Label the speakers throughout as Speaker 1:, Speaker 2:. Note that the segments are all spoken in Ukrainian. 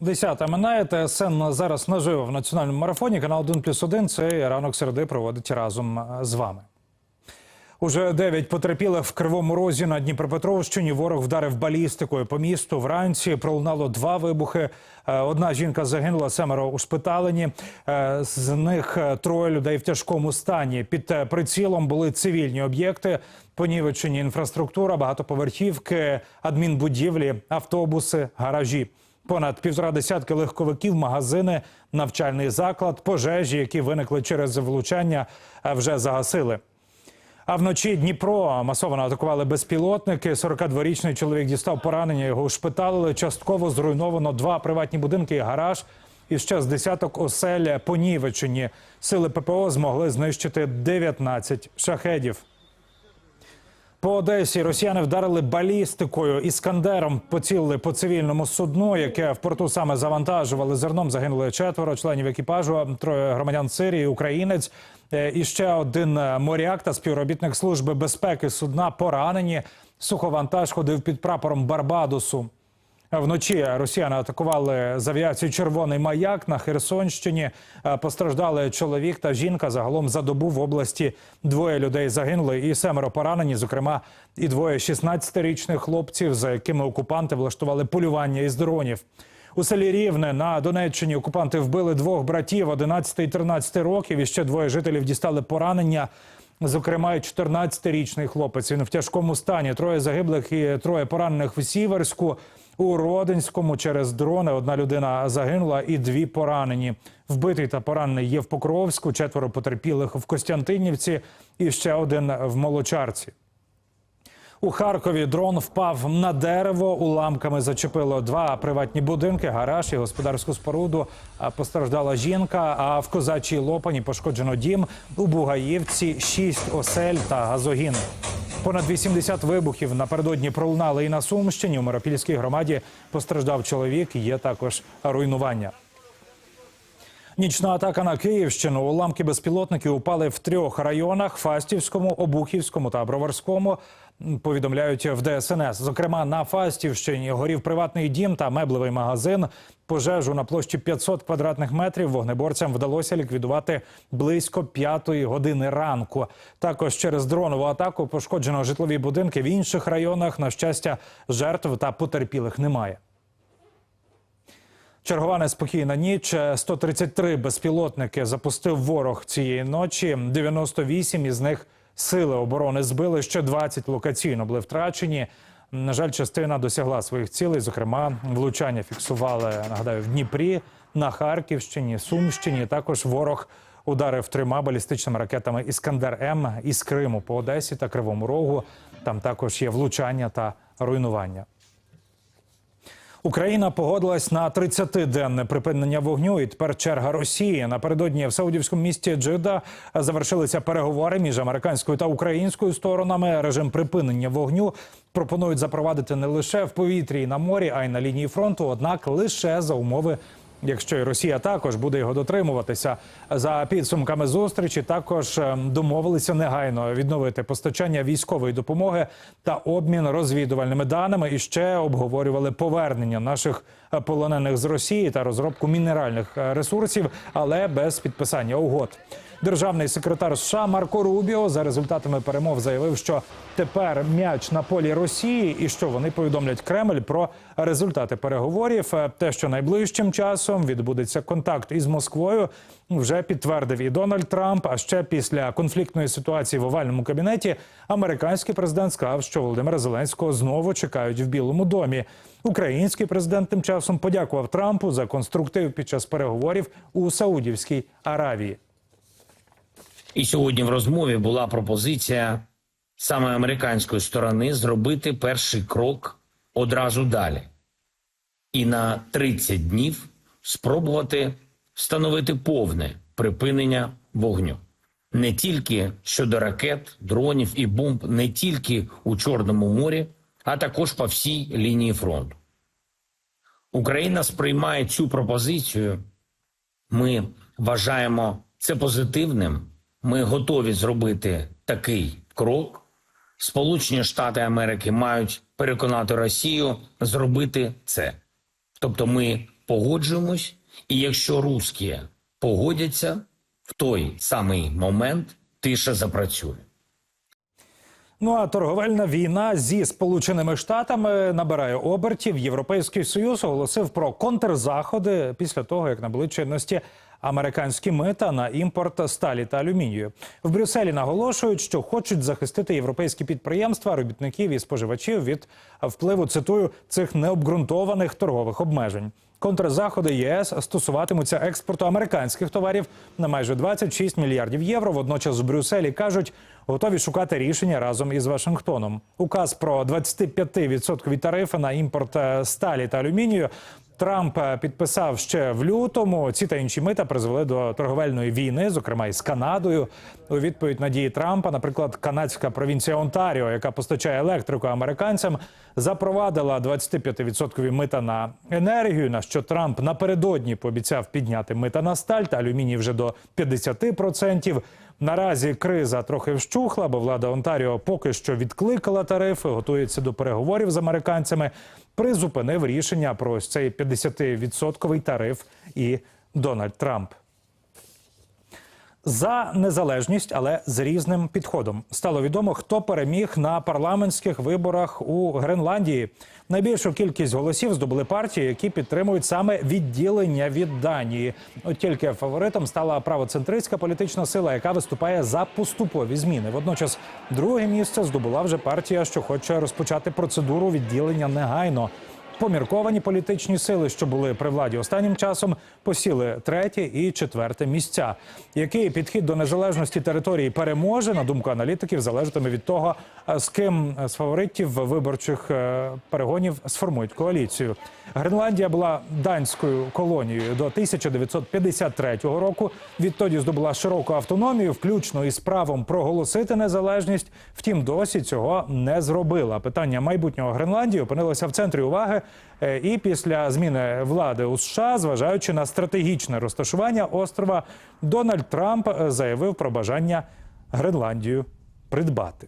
Speaker 1: Десята минає ТСН зараз наживо в національному марафоні. Канал 1 плюс 1 цей ранок середи проводить разом е, з вами. Уже дев'ять потерпілих в Кривому Розі на Дніпропетровщині. Ворог вдарив балістикою по місту. Вранці пролунало два вибухи. Е, Одна жінка загинула, семеро ушпиталені. Е, З них троє людей в тяжкому стані. Під прицілом були цивільні об'єкти, понівечені інфраструктура, багатоповерхівки, адмінбудівлі, автобуси, гаражі. Понад півтора десятки легковиків, магазини, навчальний заклад, пожежі, які виникли через влучання, е, вже загасили. А вночі Дніпро масово атакували безпілотники. 42-річний чоловік дістав поранення. Його ушпиталили. Частково зруйновано два приватні будинки і гараж. І ще з десяток осель понівечені. Сили ППО змогли знищити 19 шахедів. По Одесі росіяни вдарили балістикою іскандером. Поцілили по цивільному судну, яке в порту саме завантажували зерном. Загинули четверо членів екіпажу, троє громадян Сирії, українець. Е, І ще один е, моряк та співробітник служби безпеки судна поранені. Суховантаж ходив під прапором Барбадосу. Вночі росіяни атакували з авіації Червоний маяк на Херсонщині. Е, Постраждали чоловік та жінка. Загалом за добу в області двоє людей загинули і семеро поранені. Зокрема, і двоє 16-річних хлопців, за якими окупанти влаштували полювання із дронів. У селі Рівне на Донеччині окупанти вбили двох братів 11 і 13 років. І ще двоє жителів дістали поранення. Зокрема, і 14-річний хлопець. Він в тяжкому стані. Троє загиблих і троє поранених в Сіверську. У Родинському через дрони одна людина загинула і дві поранені. Вбитий та поранений є в Покровську, четверо потерпілих в Костянтинівці і ще один в Молочарці. У Харкові дрон впав на дерево. Уламками зачепило два приватні будинки, гараж і господарську споруду. Постраждала жінка. А в козачій лопані пошкоджено дім. У Бугаївці шість осель та газогін. Понад 80 вибухів напередодні пролунали і на Сумщині. У Миропільській громаді постраждав чоловік. Є також руйнування. Нічна атака на Київщину. Уламки безпілотників упали в трьох районах: Фастівському, Обухівському та Броварському. Повідомляють в ДСНС. Зокрема, на Фастівщині горів приватний дім та меблевий магазин. Пожежу на площі 500 квадратних метрів вогнеборцям вдалося ліквідувати близько п'ятої години ранку. Також через дронову атаку пошкоджено житлові будинки в інших районах. На щастя, жертв та потерпілих немає. Чергова неспокійна ніч. 133 безпілотники запустив ворог цієї ночі. 98 із них сили оборони збили. Ще 20 локаційно були втрачені. На жаль, частина досягла своїх цілей. Зокрема, влучання фіксували нагадаю в Дніпрі, на Харківщині, Сумщині. Також ворог ударив трьома балістичними ракетами Іскандер М із Криму по Одесі та Кривому Рогу. Там також є влучання та руйнування. Україна погодилась на 30-денне припинення вогню. І тепер черга Росії. Напередодні в саудівському місті Джида завершилися переговори між американською та українською сторонами. Режим припинення вогню пропонують запровадити не лише в повітрі і на морі, а й на лінії фронту. Однак лише за умови. Якщо і Росія також буде його дотримуватися за підсумками зустрічі, також ем, домовилися негайно відновити постачання військової допомоги та обмін розвідувальними даними. І ще обговорювали повернення наших е, полонених з Росії та розробку мінеральних е, ресурсів, але без підписання угод. Державний секретар США Марко Рубіо за результатами перемов заявив, що тепер м'яч на полі Росії, і що вони повідомлять Кремль про результати переговорів. Е, Те, що найближчим часом відбудеться контакт із Москвою, вже підтвердив і Дональд Трамп. А ще після конфліктної ситуації в овальному кабінеті американський президент сказав, що Володимира Зеленського знову чекають в Білому домі. Український президент тим часом подякував Трампу за конструктив під час переговорів у Саудівській Аравії.
Speaker 2: І сьогодні в розмові була пропозиція саме американської сторони зробити перший крок одразу далі, і на 30 днів спробувати встановити повне припинення вогню. Не тільки щодо ракет, дронів і бомб, не тільки у Чорному морі, а також по всій лінії фронту. Україна сприймає цю пропозицію ми вважаємо це позитивним. Ми готові зробити такий крок. Сполучені Штати Америки мають переконати Росію зробити це. Тобто, ми погоджуємось, і якщо русські погодяться, в той самий момент тиша запрацює.
Speaker 1: Ну а торговельна війна зі Сполученими Штатами набирає обертів. Європейський союз оголосив про контрзаходи після того, як набули чинності американські мита на імпорт сталі та алюмінію. В Брюсселі наголошують, що хочуть захистити європейські підприємства, робітників і споживачів від впливу цитую цих необґрунтованих торгових обмежень. Контрзаходи ЄС стосуватимуться експорту американських товарів на майже 26 мільярдів євро. Водночас в Брюсселі кажуть, готові шукати рішення разом із Вашингтоном. Указ про 25% тарифи на імпорт е, сталі та алюмінію. Трамп е, підписав ще в лютому. Ці та інші мита призвели до торговельної війни, зокрема із Канадою. У відповідь на дії Трампа, наприклад, канадська провінція Онтаріо, яка постачає електрику американцям, запровадила 25% мита на енергію. На що Трамп напередодні пообіцяв підняти мита на сталь та алюміній вже до 50%. Наразі криза трохи вщухла, бо влада Онтаріо поки що відкликала тарифи, готується до переговорів з американцями. Призупинив рішення про цей 50-відсотковий тариф і Дональд Трамп. За незалежність, але з різним підходом стало відомо, хто переміг на парламентських виборах у Гренландії. Найбільшу кількість голосів здобули партії, які підтримують саме відділення від Данії. От тільки фаворитом стала правоцентристська політична сила, яка виступає за поступові зміни. Водночас, друге місце здобула вже партія, що хоче розпочати процедуру відділення негайно. Помірковані політичні сили, що були при владі останнім часом, посіли третє і четверте місця. Який підхід до незалежності території переможе, на думку аналітиків, залежатиме від того, з ким з фаворитів виборчих е, перегонів сформують коаліцію. Гренландія була данською колонією до 1953 року. Відтоді здобула широку автономію, включно із правом проголосити незалежність. Втім, досі цього не зробила. Питання майбутнього Гренландії опинилося в центрі уваги. Е, І після зміни влади у США, зважаючи на стратегічне розташування острова, Дональд Трамп е, заявив про бажання Гренландію придбати.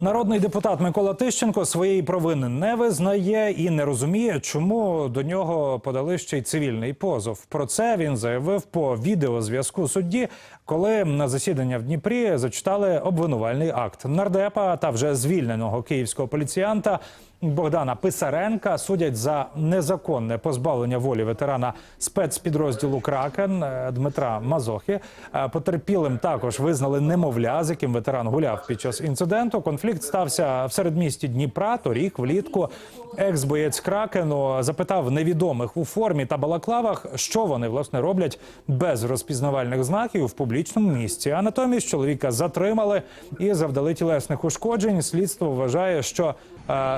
Speaker 1: Народний депутат Микола Тищенко своєї провини не визнає і не розуміє, чому до нього подали ще й цивільний позов. Про це він заявив по відеозв'язку судді, коли на засідання в Дніпрі зачитали обвинувальний акт нардепа та вже звільненого київського поліціянта. Богдана Писаренка судять за незаконне позбавлення волі ветерана спецпідрозділу Кракен е, Дмитра Мазохи. Е, Потерпілим також визнали немовля, з яким ветеран гуляв під час інциденту. Конфлікт стався в середмісті Дніпра. Торік влітку екс-боєць Кракену запитав невідомих у формі та балаклавах, що вони власне роблять без розпізнавальних знаків в публічному місці. А натомість чоловіка затримали і завдали тілесних ушкоджень. Слідство вважає, що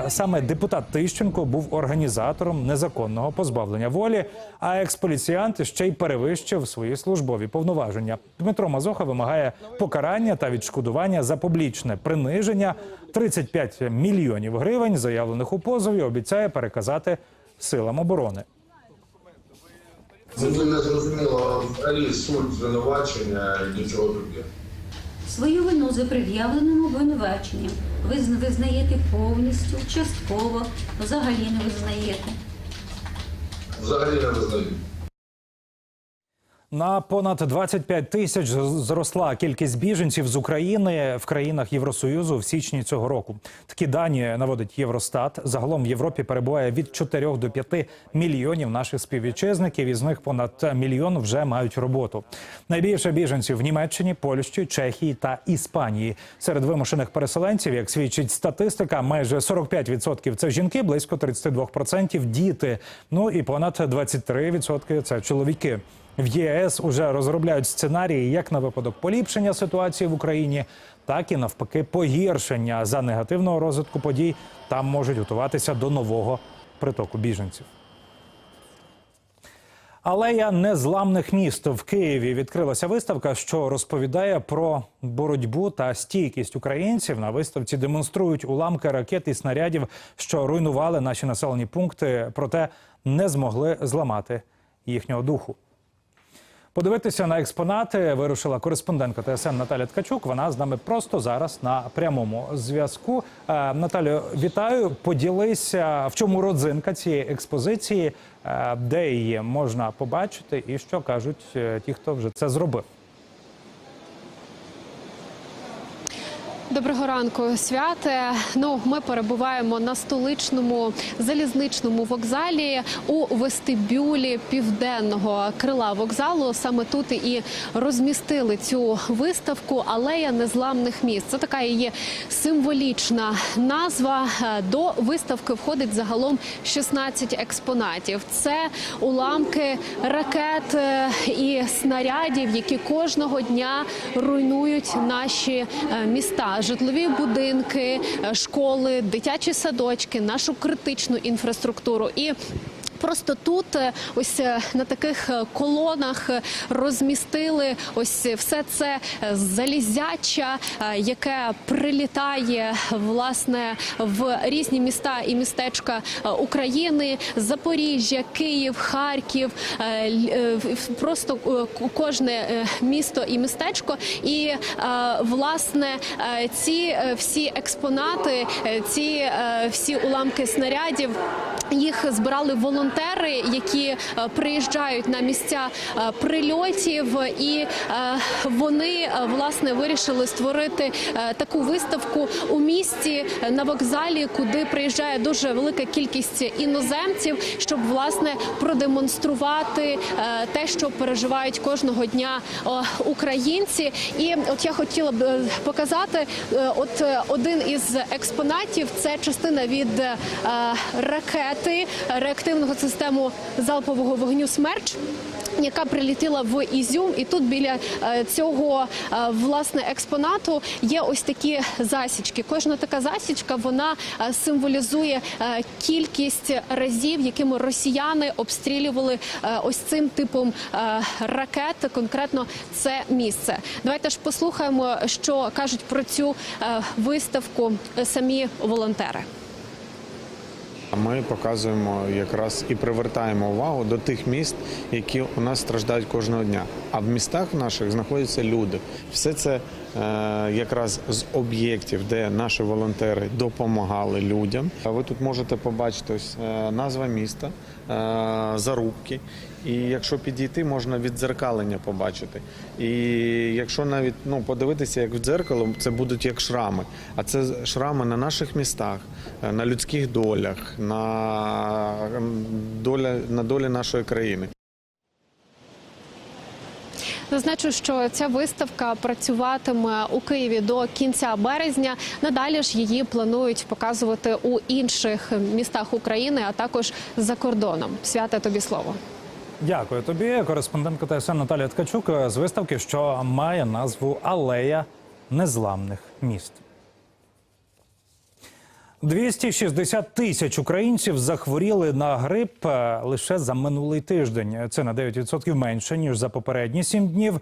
Speaker 1: саме депутат Тищенко був організатором незаконного позбавлення волі, а експоліціянт ще й перевищив свої службові повноваження. Дмитро Мазоха вимагає покарання та відшкодування за публічне приниження 35 мільйонів гривень, заявлених у позові, обіцяє переказати силам оборони.
Speaker 3: Мені не зрозуміло взагалі суть звинувачення і нічого таке.
Speaker 4: Свою вину за пред'явленим обвинуваченням ви визнаєте повністю, частково, взагалі не визнаєте.
Speaker 3: Взагалі не визнаю.
Speaker 1: На понад 25 тисяч зросла кількість біженців з України в країнах Євросоюзу в січні цього року. Такі дані наводить Євростат. Загалом в Європі перебуває від 4 до 5 мільйонів наших співвітчизників. Із них понад мільйон вже мають роботу. Найбільше біженців в Німеччині, Польщі, Чехії та Іспанії. Серед вимушених переселенців, як свідчить статистика, майже 45% – це жінки, близько 32% – діти. Ну і понад 23% – це чоловіки. В ЄС уже розробляють сценарії як на випадок поліпшення ситуації в Україні, так і навпаки погіршення за негативного розвитку подій. Там можуть готуватися до нового притоку біженців. Алея незламних міст в Києві відкрилася виставка, що розповідає про боротьбу та стійкість українців. На виставці демонструють уламки ракет і снарядів, що руйнували наші населені пункти, проте не змогли зламати їхнього духу. Подивитися на експонати вирушила кореспондентка ТСН Наталя Ткачук. Вона з нами просто зараз на прямому зв'язку. Е, Наталю, вітаю. Поділися, в чому родзинка цієї експозиції, е, де її можна побачити, і що кажуть е, ті, хто вже це зробив.
Speaker 5: Доброго ранку, святе. Ну, ми перебуваємо на столичному залізничному вокзалі у вестибюлі південного крила вокзалу. Саме тут і розмістили цю виставку Алея незламних міст. Це така її символічна назва. Е, До виставки входить загалом 16 експонатів. Це уламки ракет е, і снарядів, які кожного дня руйнують наші е, міста, житлові будинки, е, школи, дитячі садочки, нашу критичну інфраструктуру і. Просто тут, е, ось е, на таких е, колонах, розмістили ось все це залізяча, яке прилітає власне в різні міста і містечка України: Запоріжжя, Київ, Харків, просто кожне місто і містечко. І власне ці всі експонати, ці всі уламки снарядів. Їх збирали волонтери, які е, приїжджають на місця е, прильотів, і е, вони власне вирішили створити таку виставку у місті на вокзалі, куди приїжджає дуже велика кількість іноземців, щоб власне продемонструвати те, що переживають кожного дня українці. І от я хотіла б показати, от один із експонатів це частина від ракети реактивного систему залпового вогню Смерч. Яка прилетіла в Ізюм, і тут біля е, цього е, власне експонату є ось такі засічки. Кожна така засічка вона е, символізує кількість разів, якими росіяни обстрілювали ось цим типом ракет. Конкретно це місце. Давайте ж послухаємо, що кажуть про цю виставку самі волонтери.
Speaker 6: Ми показуємо якраз і привертаємо увагу до тих міст, які у нас страждають кожного дня. А в містах наших знаходяться люди. Все це якраз з об'єктів, де наші волонтери допомагали людям. Ви тут можете побачити ось е, назва міста, е, зарубки. І якщо підійти, можна віддзеркалення побачити. І якщо навіть ну подивитися, як в дзеркало, це будуть як шрами. А це шрами на наших містах, е, на людських долях, на доля на долі нашої країни.
Speaker 5: Зазначу, що ця виставка працюватиме у Києві до кінця березня. Надалі ж її планують показувати у інших містах України, а також за кордоном. Свята тобі слово.
Speaker 1: Дякую тобі, кореспондентка ТСН Наталія Ткачук з виставки, що має назву Алея незламних міст. 260 тисяч українців захворіли на грип е, лише за минулий тиждень. Це на 9% менше ніж за попередні сім днів.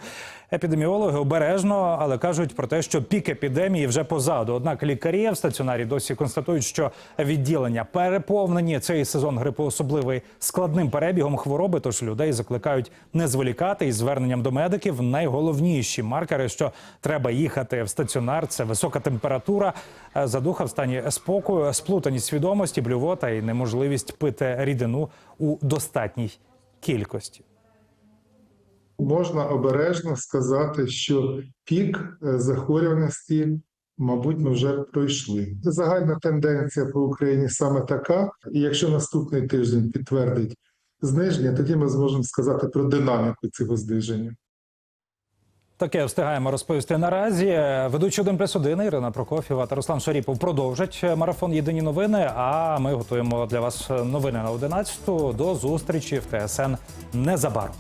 Speaker 1: Епідеміологи обережно, але кажуть про те, що пік епідемії вже позаду. Однак лікарі в стаціонарі досі констатують, що відділення переповнені. Цей сезон грипу особливий складним перебігом хвороби. Тож людей закликають не зволікати із зверненням до медиків. Найголовніші маркери, що треба їхати в стаціонар, це висока температура, е, задуха в стані спокою, сплутаність свідомості, блювота і неможливість пити рідину у достатній кількості.
Speaker 7: Можна обережно сказати, що пік е, захворюваності, мабуть, ми вже пройшли. Загальна тенденція по Україні саме така. І якщо наступний тиждень підтвердить зниження, тоді ми зможемо сказати про динаміку цього зниження.
Speaker 1: Таке встигаємо розповісти наразі. Ведучі один плюс один Ірина Прокофєва та Руслан Шаріпов продовжать марафон Єдині новини. А ми готуємо для вас новини на 11. До зустрічі в ТСН незабаром.